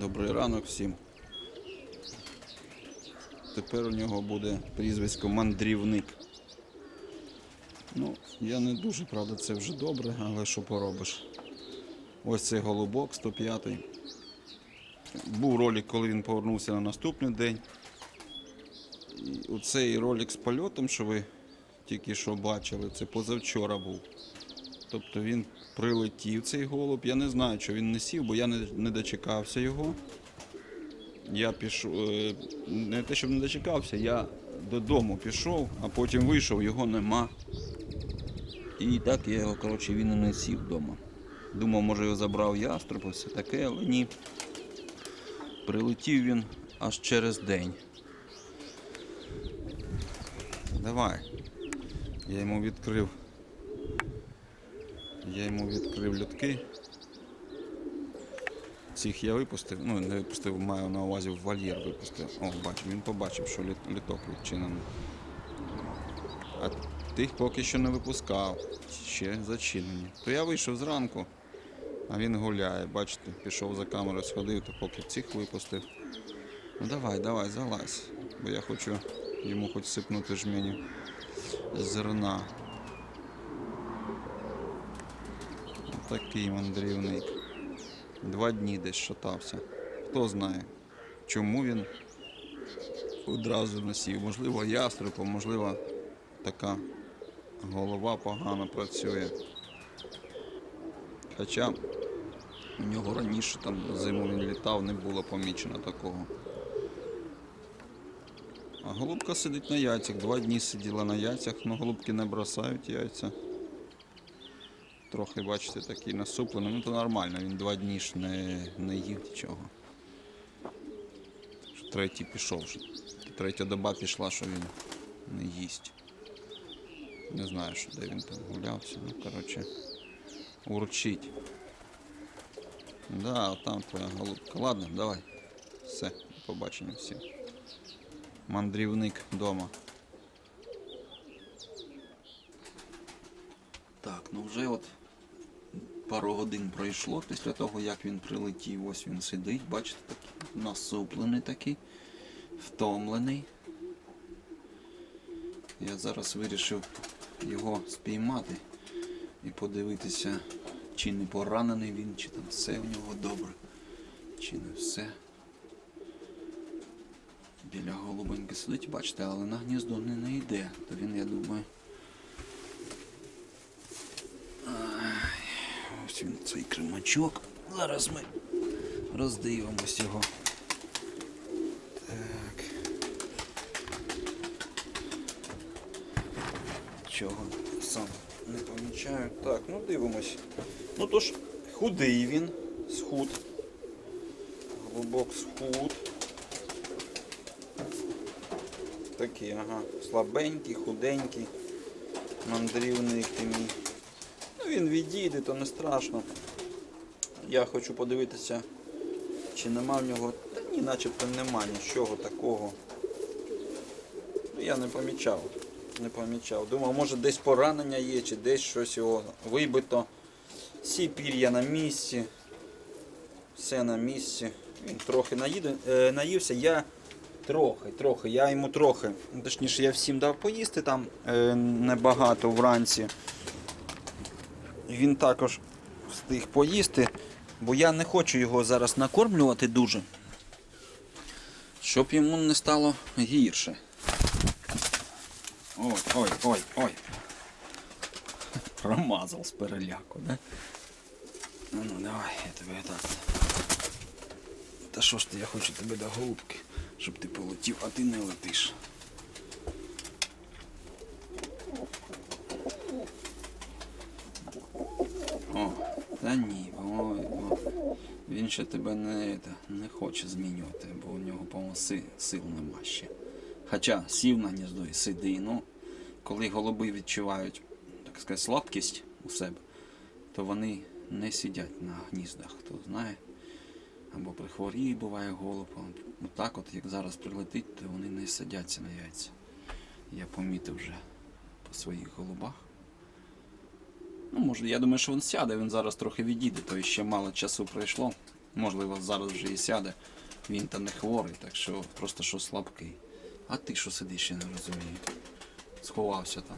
Добрий ранок всім. Тепер у нього буде прізвисько мандрівник. Ну, я не дуже, правда, це вже добре, але що поробиш. Ось цей голубок 105-й. Був ролик, коли він повернувся на наступний день. Оцей ролик з польотом, що ви тільки що бачили, це позавчора був. Тобто він прилетів цей голуб. Я не знаю, що він не сів, бо я не, не дочекався його. Я пішов, е, не те, щоб не дочекався, я додому пішов, а потім вийшов, його нема. І так я його, коротше, він і не сів вдома. Думав, може його забрав ястреб, і все таке, але ні. Прилетів він аж через день. Давай. Я йому відкрив. Я йому відкрив льотки. Цих я випустив, ну не випустив, маю на увазі в вольєр випустив. О, бачу, він побачив, що літ- літок відчинений. А тих поки що не випускав, ще зачинені. То я вийшов зранку, а він гуляє, бачите, пішов за камерою, сходив, то поки цих випустив. Ну давай, давай, залазь. Бо я хочу йому хоч сипнути жменю зерна. Такий мандрівник. Два дні десь шатався. Хто знає, чому він одразу насів. Можливо, ястреб, можливо, така голова погано працює. Хоча у нього раніше там зиму він літав, не було помічено такого. А голубка сидить на яйцях. Два дні сиділа на яйцях, але голубки не бросають яйця. Трохи, бачите, такий насуплений. Ну то нормально, він два дні ж не, не їв нічого. Третій пішов. Третя доба пішла, що він не їсть. Не знаю, що де він там гулявся. Ну, коротше, урчить. Да, там твоя голубка. Ладно, давай. Все, побачення всім. Мандрівник вдома. Так, ну вже от пару годин пройшло після того, як він прилетів. Ось він сидить, бачите, такий насуплений такий, втомлений. Я зараз вирішив його спіймати і подивитися, чи не поранений він, чи там все в нього добре, чи не все. Біля голубеньки сидить, бачите, але на гніздо не, не йде. То він, я думаю. Ось він цей кримачок. Зараз ми роздивимось його. Так. Чого сам не помічаю. Так, ну дивимось. Ну то ж, худий він, схуд. Голубок схуд. Такий, ага, слабенький, худенький, мандрівник ти мій. Він відійде, то не страшно. Я хочу подивитися, чи нема в нього. Та ні, начебто нема нічого такого. Ну, Я не помічав. Не помічав. Думав, може десь поранення є, чи десь щось його вибито. Всі пір'я на місці. Все на місці. Він трохи наїде, е, наївся. Я трохи, трохи, я йому трохи. Точніше, я всім дав поїсти там е, небагато вранці. Він також встиг поїсти, бо я не хочу його зараз накормлювати дуже, щоб йому не стало гірше. Ой, ой, ой, ой. Промазав з переляку, да? Ну, ну давай, я тебе так. Та що ж ти, я хочу тебе до голубки, щоб ти полетів, а ти не летиш. О, та ні, ой, о. Він ще тебе не, не хоче змінювати, бо у нього, по-моєму, си- сил нема ще. Хоча сів на гніздо і сиди, ну, коли голуби відчувають, так сказати, слабкість у себе, то вони не сидять на гніздах, хто знає. Або при хворії буває голуб. а Так от, як зараз прилетить, то вони не садяться на яйця. Я помітив вже по своїх голубах. Ну, може, я думаю, що він сяде, він зараз трохи відійде, то ще мало часу пройшло. Можливо, зараз вже і сяде. Він там не хворий, так що просто що слабкий. А ти що сидиш, я не розумію. Сховався там.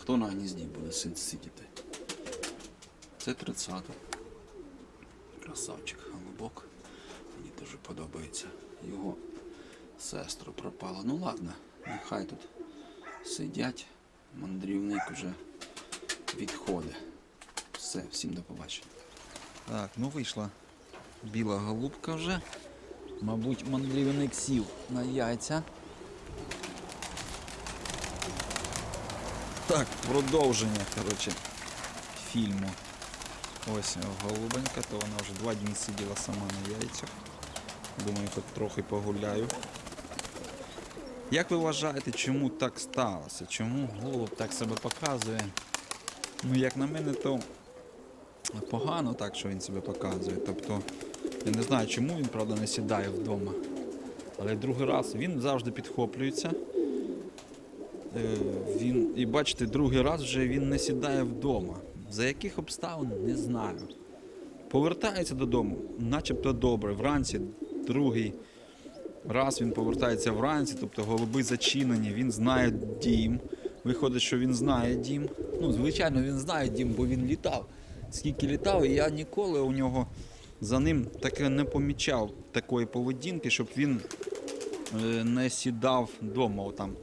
Хто на гнізді буде сидіти? Це 30 Красавчик, голубок. Мені дуже подобається. Його сестру пропала. Ну ладно, нехай тут сидять. Мандрівник вже відходить. Все, всім до побачення. Так, ну вийшла біла голубка вже. Мабуть, мандрівник сів на яйця. Так, продовження, коротше, фільму. Ось голубенька, то вона вже два дні сиділа сама на яйцях. Думаю, хоч трохи погуляю. Як ви вважаєте, чому так сталося? Чому голуб так себе показує? Ну, як на мене, то погано так, що він себе показує. Тобто, я не знаю, чому він, правда, не сідає вдома. Але другий раз він завжди підхоплюється. Е, Він, і бачите, другий раз вже він не сідає вдома. За яких обставин не знаю. Повертається додому, начебто добре. Вранці другий раз він повертається вранці, тобто голуби зачинені, він знає дім. Виходить, що він знає дім. Ну, звичайно, він знає дім, бо він літав. Скільки літав, і я ніколи у нього за ним таке не помічав такої поведінки, щоб він е, не сідав вдома. Там,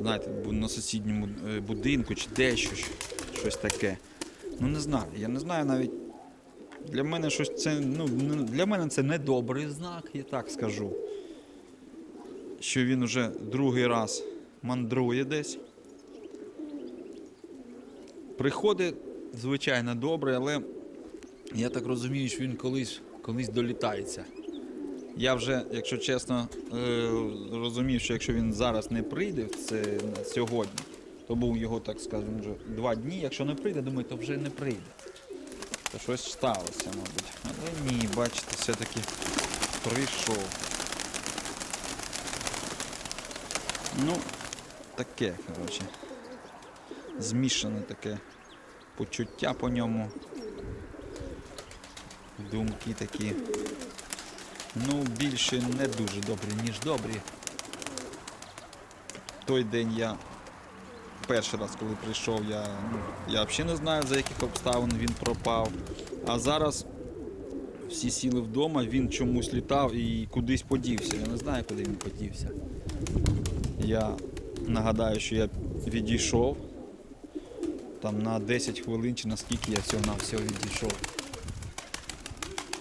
знаєте, на сусідньому е, будинку чи дещо, щось таке. Ну не знаю. Я не знаю навіть. Для мене щось це. Ну, для мене це не добрий знак, я так скажу. Що він уже другий раз мандрує десь. Приходить, звичайно, добре, але я так розумію, що він колись, колись долітається. Я вже, якщо чесно, е, розумів, що якщо він зараз не прийде, це сьогодні, то був його, так скажемо, вже два дні. Якщо не прийде, думаю, то вже не прийде. То щось сталося, мабуть. Але ні, бачите, все-таки прийшов. Ну, таке, коротше. Змішане таке почуття по ньому. Думки такі. Ну, більше не дуже добрі, ніж добрі. Той день я перший раз, коли прийшов, я, ну, я взагалі не знаю, за яких обставин він пропав. А зараз всі сіли вдома, він чомусь літав і кудись подівся. Я не знаю, куди він подівся. Я нагадаю, що я відійшов там на 10 хвилин чи наскільки я всього на всього відійшов.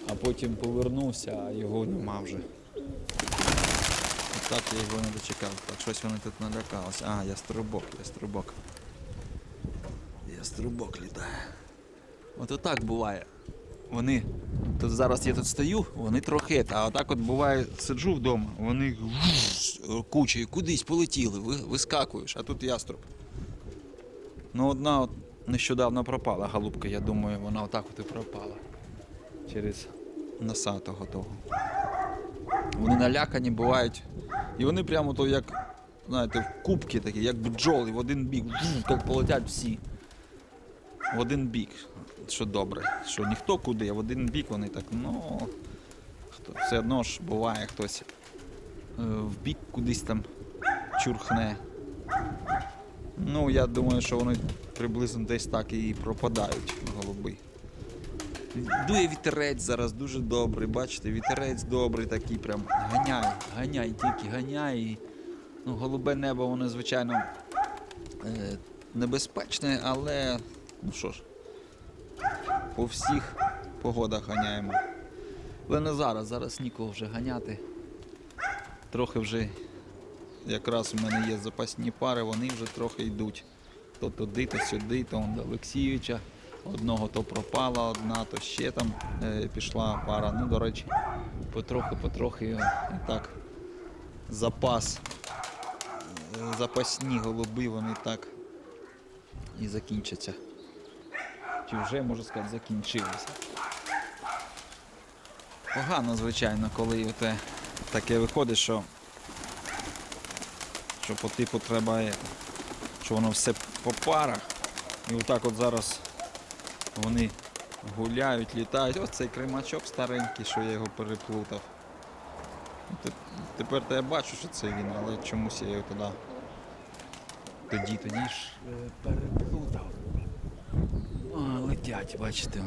А потім повернувся, а його нема вже. Так я його не дочекав. Так щось вони тут налякалися. А, я струбок, я струбок. Я струбок літає. От отак буває. Вони. Тут зараз я тут стою, вони трохи. А отак от буває, сиджу вдома, вони кучею кудись полетіли, вискакуєш, а тут яструб. Ну, одна от нещодавно пропала голубка, я думаю, вона отак от і пропала. Через носатого того. Вони налякані бувають. І вони прямо то як, знаєте, в кубки такі, як бджоли, в один бік, як полетять всі. В один бік. Що добре, що ніхто куди, а в один бік вони так, ну. Хто, все одно ж буває хтось е, в бік кудись там чурхне. Ну, я думаю, що вони приблизно десь так і пропадають, голуби. Дує вітерець зараз дуже добрий, бачите, вітерець добрий такий, прям ганяй, ганяй, тільки ганяй. Ну, голубе небо, воно, звичайно, е, небезпечне, але ну що ж, по всіх погодах ганяємо. Але не зараз, зараз нікого вже ганяти. Трохи вже якраз у мене є запасні пари, вони вже трохи йдуть. То туди, то сюди, то до Олексійовича. Одного то пропала одна, то ще там е, пішла пара. Ну, до речі, потрохи-потрохи е, і так запас. е, Запасні голуби, вони так і закінчаться. Чи вже, можу сказати, закінчилися. Погано, звичайно, коли оте таке виходить, що, що по типу треба, що воно все по парах. І отак от зараз вони гуляють, літають. Ось цей кримачок старенький, що я його переплутав. Тепер я бачу, що це він, але чомусь я його туди. Тоді, тоді ж е, переплутав. А, летять, бачите.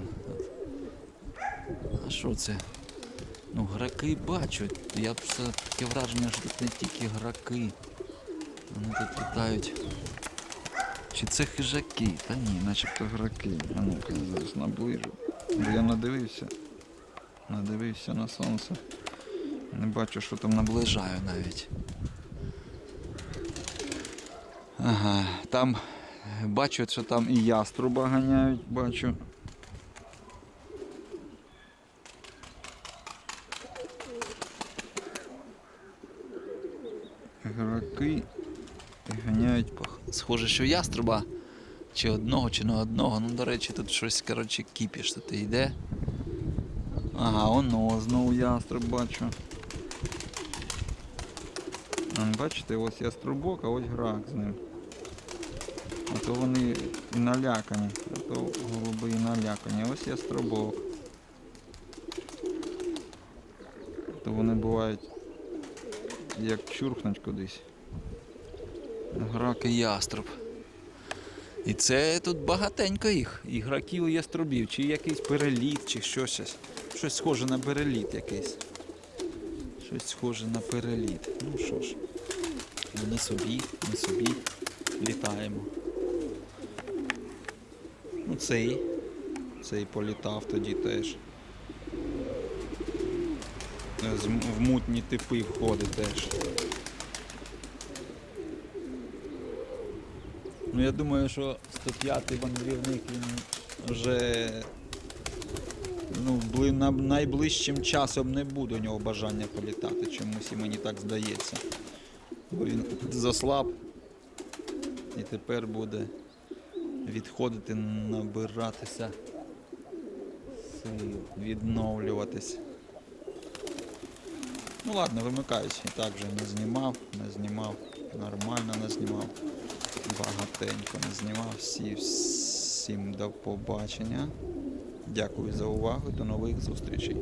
А що це? Ну, граки бачу. Я б все таке враження, що тут не тільки граки. Вони тут літають. Чи це хижаки? Та ні, начебто граки. А ну-ка, зараз наближу. Бо я надивився. Надивився на сонце. Не бачу, що там наближаю навіть. Ага, там бачу, що там і яструба ганяють, бачу. Граки ганяють по. Схоже, що яструба. Чи одного, чи не одного. Ну, до речі, тут щось, коротше, кіпіш тут йде. Ага, оно знову яструб бачу. Бачите, ось яструбок, а ось грак з ним. А то вони і налякані, а то голуби і налякані. А Ось яструбок. То вони бувають як чурхнуть кудись. Грак і яструб. І це тут багатенько їх. І граків, і яструбів, чи якийсь переліт, чи щось. Щось схоже на переліт якийсь. Щось схоже на переліт. Ну що ж, ми собі, ми собі літаємо. Ну цей. Цей політав тоді теж. В мутні типи входить теж. Ну я думаю, що 105-й мандрівник він вже ну, найближчим часом не буде у нього бажання політати чомусь і мені так здається. Бо він заслаб і тепер буде відходити, набиратися сил, відновлюватись. Ну ладно, вимикаюсь. І так вже не знімав, не знімав, нормально не знімав. Багатенько не знімав. Всі, всім до побачення. Дякую за увагу. До нових зустрічей.